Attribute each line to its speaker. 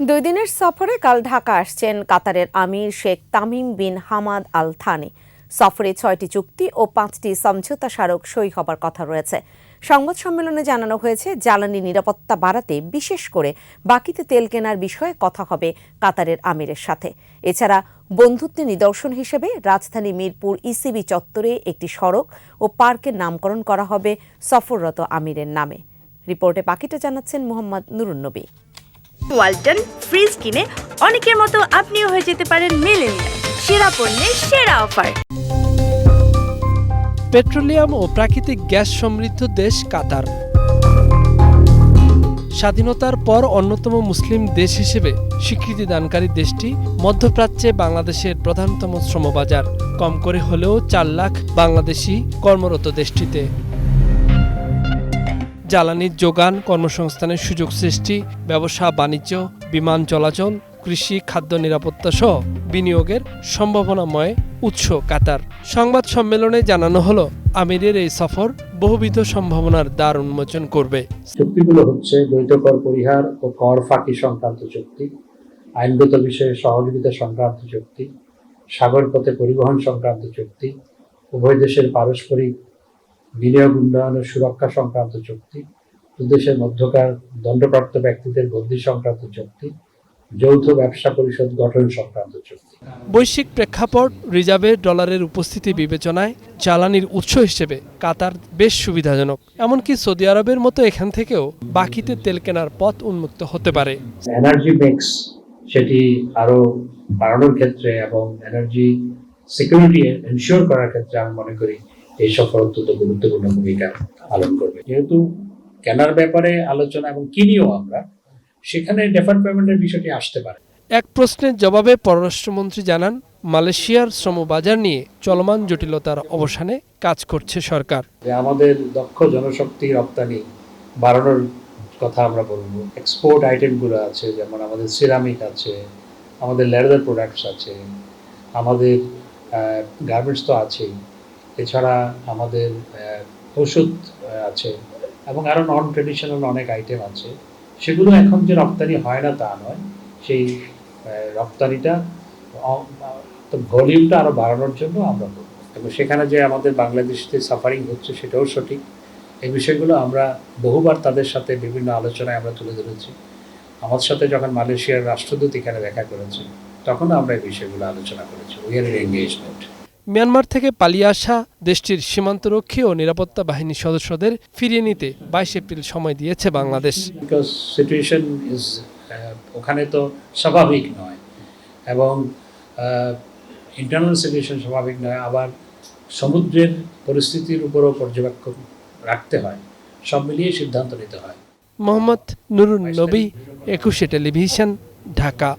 Speaker 1: দুই দিনের সফরে কাল ঢাকা আসছেন কাতারের Amir Sheikh Tamim bin Hamad Al Thani. সফরে ছয়টি চুক্তি ও পাঁচটি সমঝোতা স্মারক সই হবার কথা রয়েছে। সংবাদ সম্মেলনে জানানো হয়েছে, জ্বালানি নিরাপত্তা বাড়াতে বিশেষ করে বাকিতে তেল কেনার বিষয়ে কথা হবে কাতারের আমিরের সাথে। এছাড়া বন্ধুত্বের নিদর্শন হিসেবে রাজধানী মিরপুর ইসিবি চত্বরে একটি সড়ক ও পার্কের নামকরণ করা হবে সফররত আমিরের নামে। রিপোর্টে বাকিটা জানাচ্ছেন মোহাম্মদ নুরুন্নবী
Speaker 2: ওয়ালটন ফ্রিজ কিনে অনেকের মতো আপনিও হয়ে যেতে পারেন মেলেনিয়া সেরা পণ্যের সেরা অফার।
Speaker 3: পেট্রোলিয়াম ও প্রাকৃতিক গ্যাস সমৃদ্ধ দেশ কাতার। স্বাধীনতার পর অন্যতম মুসলিম দেশ হিসেবে স্বীকৃতি দানকারী দেশটি মধ্যপ্রাচ্যে বাংলাদেশের প্রধানতম শ্রমবাজার। কম করে হলেও চার লাখ বাংলাদেশি কর্মরত দেশটিতে। জ্বালানির যোগান, কর্মসংস্থানের সুযোগ সৃষ্টি, ব্যবসা, বাণিজ্য, বিমান চলাচল, কৃষি, খাদ্য নিরাপত্তা সহ বিনিয়োগের সম্ভাবনাময় উৎস কাতার। সংবাদ সম্মেলনে জানানো হলো, আমিরের এই সফর বহুবিধ সম্ভাবনার দ্বার উন্মোচন করবে।
Speaker 4: চুক্তিগুলো হচ্ছে দ্বৈত কর পরিহার ও কর ফাঁকি সংক্রান্ত চুক্তি, আইনগত বিষয়ে সহযোগিতা সংক্রান্ত চুক্তি সাগর পথে পরিবহন সংক্রান্ত চুক্তি, উভয় দেশের পারস্পরিক বিনিয়োগ উন্নয়ন ও সুরক্ষা সংক্রান্ত চুক্তি দুদেশের মধ্যকার দণ্ডপ্রাপ্ত ব্যক্তিদের বন্দি সংক্রান্ত চুক্তি যৌথ ব্যবসা পরিষদ গঠন সংক্রান্ত চুক্তি।
Speaker 3: বৈশ্বিক প্রেক্ষাপট রিজার্ভে ডলারের উপস্থিতি বিবেচনায় জ্বালানির উৎস হিসেবে কাতার বেশ সুবিধাজনক এমনকি সৌদি আরবের মতো এখান থেকেও বাকিতে তেল কেনার পথ উন্মুক্ত হতে পারে।
Speaker 4: এনার্জি মিক্স সেটি আরও বাড়ানোর ক্ষেত্রে এবং এনার্জি সিকিউরিটি এনশিওর করার ক্ষেত্রে আমি মনে করি এই সফর অত্যন্ত গুরুত্বপূর্ণ ভূমিকা পালন করবে। যেহেতু কেনার ব্যাপারে আলোচনা এবং কিনিও আমরা সেখানে ডেফার্ড পেমেন্টের বিষয়টি আসতে পারে।
Speaker 3: এক প্রশ্নের জবাবে পররাষ্ট্রমন্ত্রী জানান মালয়েশিয়ার শ্রমবাজার নিয়ে চলমান জটিলতার অবসানে কাজ করছে সরকার।
Speaker 4: যে আমাদের দক্ষ জনশক্তি রপ্তানি বাড়ানোর কথা আমরা বলব। এক্সপোর্ট আইটেমগুলো আছে যেমন আমাদের সিরামিক আছে আমাদের লেদার প্রোডাক্টস আছে আমাদের গার্মেন্টস তো আছেই। এছাড়া আমাদের ওষুধ আছে এবং আরও নন ট্রেডিশনাল অনেক আইটেম আছে। সেগুলো এখন যে রপ্তানি হয় না তা নয়। সেই রপ্তানিটা ভলিউমটা আরও বাড়ানোর জন্য আমরা করব। এবং সেখানে যে আমাদের বাংলাদেশে সাফারিং হচ্ছে সেটাও সঠিক। এই বিষয়গুলো আমরা বহুবার তাদের সাথে বিভিন্ন আলোচনায় আমরা তুলে ধরেছি। আমাদের সাথে যখন মালয়েশিয়ার রাষ্ট্রদূত এখানে দেখা করেছে তখন আমরা এই বিষয়গুলো আলোচনা করেছি। উই আর এঙ্গেজমেন্ট
Speaker 3: মিয়ানমার থেকে পালিয়ে আসা দেশটির সীমান্তরক্ষী ও নিরাপত্তা বাহিনীর সদস্যদের ফিরিয়ে নিতে বাইশ এপ্রিল সময় দিয়েছে বাংলাদেশ।
Speaker 4: ইজ ওখানে তো স্বাভাবিক নয় এবং ইন্টারনাল সিচুয়েশন স্বাভাবিক নয় আবার সমুদ্রের পরিস্থিতির উপরও পর্যবেক্ষণ রাখতে হয়। সব মিলিয়ে সিদ্ধান্ত নিতে হয়।
Speaker 3: মোহাম্মদ নুরুন নবী একুশে টেলিভিশন ঢাকা।